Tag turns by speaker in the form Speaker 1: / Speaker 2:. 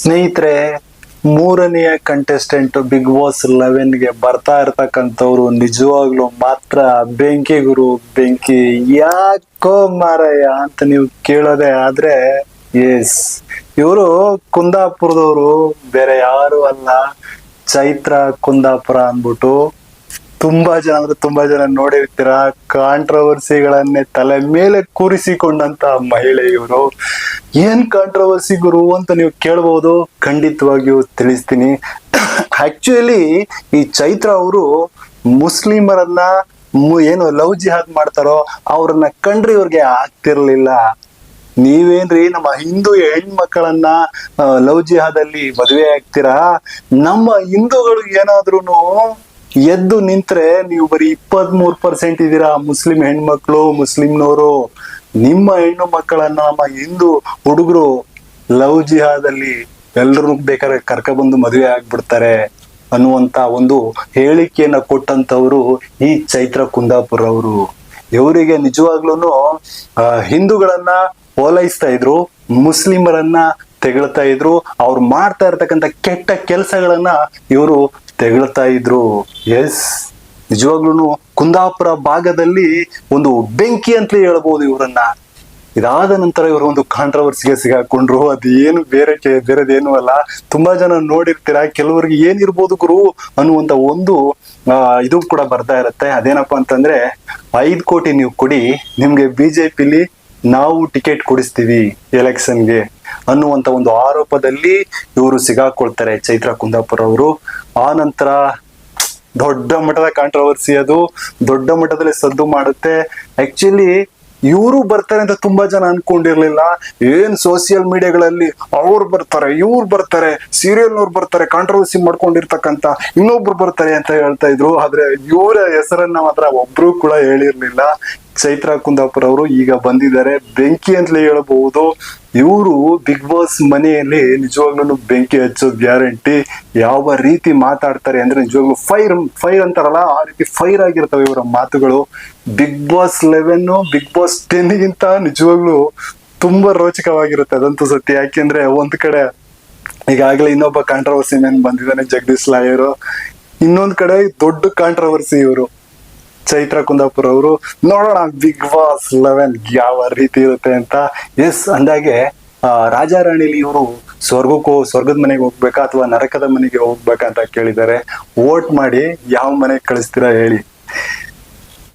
Speaker 1: ಸ್ನೇಹಿತರೆ, ಮೂರನೆಯ contestant Bigg boss ಲೆವೆನ್ಗೆ ಬರ್ತಾ ಇರ್ತಕ್ಕಂಥವ್ರು ನಿಜವಾಗ್ಲೂ ಮಾತ್ರ ಬೆಂಕಿ ಗುರು, ಬೆಂಕಿ ಯಾಕೋ ಮಾರಯ್ಯ ಅಂತ ನೀವು ಕೇಳೋದೆ ಆದ್ರೆ ಎಸ್ ಇವರು ಕುಂದಾಪುರದವರು, ಬೇರೆ ಯಾರು ಅಲ್ಲ. ಚೈತ್ರ ಕುಂದಾಪುರ ಅಂದ್ಬಿಟ್ಟು ತುಂಬಾ ಜನ, ಅಂದ್ರೆ ತುಂಬಾ ಜನ ನೋಡಿರ್ತೀರ ಕಾಂಟ್ರವರ್ಸಿಗಳನ್ನೇ ತಲೆ ಮೇಲೆ ಕೂರಿಸಿಕೊಂಡಂತ ಮಹಿಳೆ ಇವರು. ಏನ್ ಕಾಂಟ್ರವರ್ಸಿ ಗುರು ಅಂತ ನೀವು ಕೇಳಬಹುದು ಖಂಡಿತವಾಗಿಯೂ ತಿಳಿಸ್ತೀನಿ. ಆಕ್ಚುಲಿ ಈ ಚೈತ್ರ ಅವರು ಮುಸ್ಲಿಮರನ್ನ ಏನು ಲವ್ ಜಿಹಾದ್ ಮಾಡ್ತಾರೋ, ಅವ್ರನ್ನ ಕಂಡ್ರಿ ಇವ್ರಿಗೆ ಆಗ್ತಿರ್ಲಿಲ್ಲ. ನೀವೇನ್ರಿ ನಮ್ಮ ಹಿಂದೂ ಹೆಣ್ಮಕ್ಕಳನ್ನ ಲವ್ ಜಿಹಾದಲ್ಲಿ ಮದುವೆ ಆಗ್ತೀರಾ? ನಮ್ಮ ಹಿಂದೂಗಳು ಏನಾದ್ರೂ ಎದ್ದು ನಿಂತ್ರೆ ನೀವು ಬರೀ ಇಪ್ಪತ್ತ್ ಪರ್ಸೆಂಟ್ ಇದೀರಾ ಮುಸ್ಲಿಂ ಹೆಣ್ಮಕ್ಳು ಮುಸ್ಲಿಂನವರು ನಿಮ್ಮ ಹೆಣ್ಣು ಮಕ್ಕಳನ್ನ ನಮ್ಮ ಹಿಂದೂ ಹುಡುಗರು ಲವ್ ಜಿಹಾದಲ್ಲಿ ಎಲ್ರು ಬೇಕಾದ್ರೆ ಕರ್ಕೊಬಂದು ಮದುವೆ ಆಗ್ಬಿಡ್ತಾರೆ ಅನ್ನುವಂತ ಒಂದು ಹೇಳಿಕೆಯನ್ನ ಕೊಟ್ಟಂತವ್ರು ಈ ಚೈತ್ರ ಕುಂದಾಪುರ ಅವರು ಇವರಿಗೆ ನಿಜವಾಗ್ಲೂ ಹಿಂದೂಗಳನ್ನ ಓಲೈಸ್ತಾ ಇದ್ರು, ಮುಸ್ಲಿಮರನ್ನ ತೆಗಳ್ತಾ ಇದ್ರು, ಅವ್ರು ಮಾಡ್ತಾ ಇರ್ತಕ್ಕಂಥ ಕೆಟ್ಟ ಕೆಲಸಗಳನ್ನ ಇವರು ತೆಗಳ್ತಾ ಇದ್ರು. ಎಸ್. ನಿಜವಾಗ್ಲೂ ಕುಂದಾಪುರ ಭಾಗದಲ್ಲಿ ಒಂದು ಬೆಂಕಿ ಅಂತಲೇ ಹೇಳ್ಬೋದು ಇವರನ್ನ. ಇದಾದ ನಂತರ ಇವರು ಒಂದು ಕಾಂಟ್ರವರ್ಸಿಗೆ ಸಿಗಾಕೊಂಡ್ರು. ಅದೇನು ಬೇರೆ ಬೇರೆದೇನು ಅಲ್ಲ. ತುಂಬಾ ಜನ ನೋಡಿರ್ತೀರಾ, ಕೆಲವರಿಗೆ ಏನಿರ್ಬೋದು ಗುರು ಅನ್ನುವಂತ ಒಂದು ಇದು ಕೂಡ ಬರ್ತಾ ಇರುತ್ತೆ. ಅದೇನಪ್ಪ ಅಂತಂದ್ರೆ, ಐದು ಕೋಟಿ ನೀವು ಕೊಡಿ, ನಿಮ್ಗೆ ಬಿಜೆಪಿಲಿ ನಾವು ಟಿಕೆಟ್ ಕೊಡಿಸ್ತೀವಿ ಎಲೆಕ್ಷನ್ಗೆ ಅನ್ನುವಂತ ಒಂದು ಆರೋಪದಲ್ಲಿ ಇವರು ಸಿಗಾಕೊಳ್ತಾರೆ ಚೈತ್ರ ಕುಂದಾಪುರ ಅವರು. ಆ ನಂತರ ದೊಡ್ಡ ಮಟ್ಟದ ಕಾಂಟ್ರವರ್ಸಿ ಅದು, ದೊಡ್ಡ ಮಟ್ಟದಲ್ಲಿ ಸದ್ದು ಮಾಡುತ್ತೆ. ಆಕ್ಚುಲಿ ಇವರು ಬರ್ತಾರೆ ಅಂತ ತುಂಬಾ ಜನ ಅನ್ಕೊಂಡಿರ್ಲಿಲ್ಲ. ಏನ್ ಸೋಷಿಯಲ್ ಮೀಡಿಯಾಗಳಲ್ಲಿ ಅವ್ರು ಬರ್ತಾರೆ, ಇವ್ರು ಬರ್ತಾರೆ ಸೀರಿಯಲ್ನವ್ರು ಬರ್ತಾರೆ ಕಾಂಟ್ರವರ್ಸಿ ಮಾಡ್ಕೊಂಡಿರ್ತಕ್ಕಂತ ಇನ್ನೊಬ್ರು ಬರ್ತಾರೆ ಅಂತ ಹೇಳ್ತಾ ಇದ್ರು. ಆದ್ರೆ ಇವರ ಹೆಸರನ್ನ ಮಾತ್ರ ಒಬ್ರು ಕೂಡ ಹೇಳಿರ್ಲಿಲ್ಲ. ಚೈತ್ರ ಕುಂದಾಪುರ ಅವರು ಈಗ ಬಂದಿದ್ದಾರೆ. ಬೆಂಕಿ ಅಂತಲೇ ಹೇಳಬಹುದು. ಇವರು ಬಿಗ್ ಬಾಸ್ ಮನೆಯಲ್ಲಿ ನಿಜವಾಗ್ಲೂ ಬೆಂಕಿ ಹಚ್ಚೋದು ಗ್ಯಾರಂಟಿ. ಯಾವ ರೀತಿ ಮಾತಾಡ್ತಾರೆ ಅಂದ್ರೆ ನಿಜವಾಗ್ಲೂ ಫೈರ್ ಫೈರ್ ಅಂತಾರಲ್ಲ, ಆ ರೀತಿ ಫೈರ್ ಆಗಿರ್ತವೆ ಇವರ ಮಾತುಗಳು. Bigg Boss eleven Bigg Boss ten ಗಿಂತ ನಿಜವಾಗ್ಲೂ ತುಂಬಾ ರೋಚಕವಾಗಿರುತ್ತೆ ಅದಂತೂ ಸತ್ಯ. ಯಾಕೆಂದ್ರೆ ಒಂದ್ ಕಡೆ ಈಗಾಗಲೇ ಇನ್ನೊಬ್ಬ ಕಾಂಟ್ರವರ್ಸಿ ಮ್ಯಾನ್ ಬಂದಿದ್ದಾನೆ, ಜಗದೀಶ್ ಲಾಯರು. ಇನ್ನೊಂದ್ ಕಡೆ ದೊಡ್ಡ ಕಾಂಟ್ರವರ್ಸಿ ಇವರು. ಚೈತ್ರ ಕುಂದಾಪುರ ಅವರು ನೋಡೋಣ ಬಿಗ್ ಬಾಸ್ ಲೆವೆನ್ ಯಾವ ರೀತಿ ಇರುತ್ತೆ ಅಂತ. ಎಸ್ ಅಂದಾಗೆ ರಾಜಾರಾಣಿಲಿ ಇವರು ಸ್ವರ್ಗಕ್ಕೂ, ಸ್ವರ್ಗದ ಮನೆಗೆ ಹೋಗ್ಬೇಕಾ ಅಥವಾ ನರಕದ ಮನೆಗೆ ಹೋಗ್ಬೇಕಾ ಅಂತ ಕೇಳಿದ್ದಾರೆ. ವೋಟ್ ಮಾಡಿ, ಯಾವ ಮನೆಗೆ ಕಳಿಸ್ತೀರಾ ಹೇಳಿ.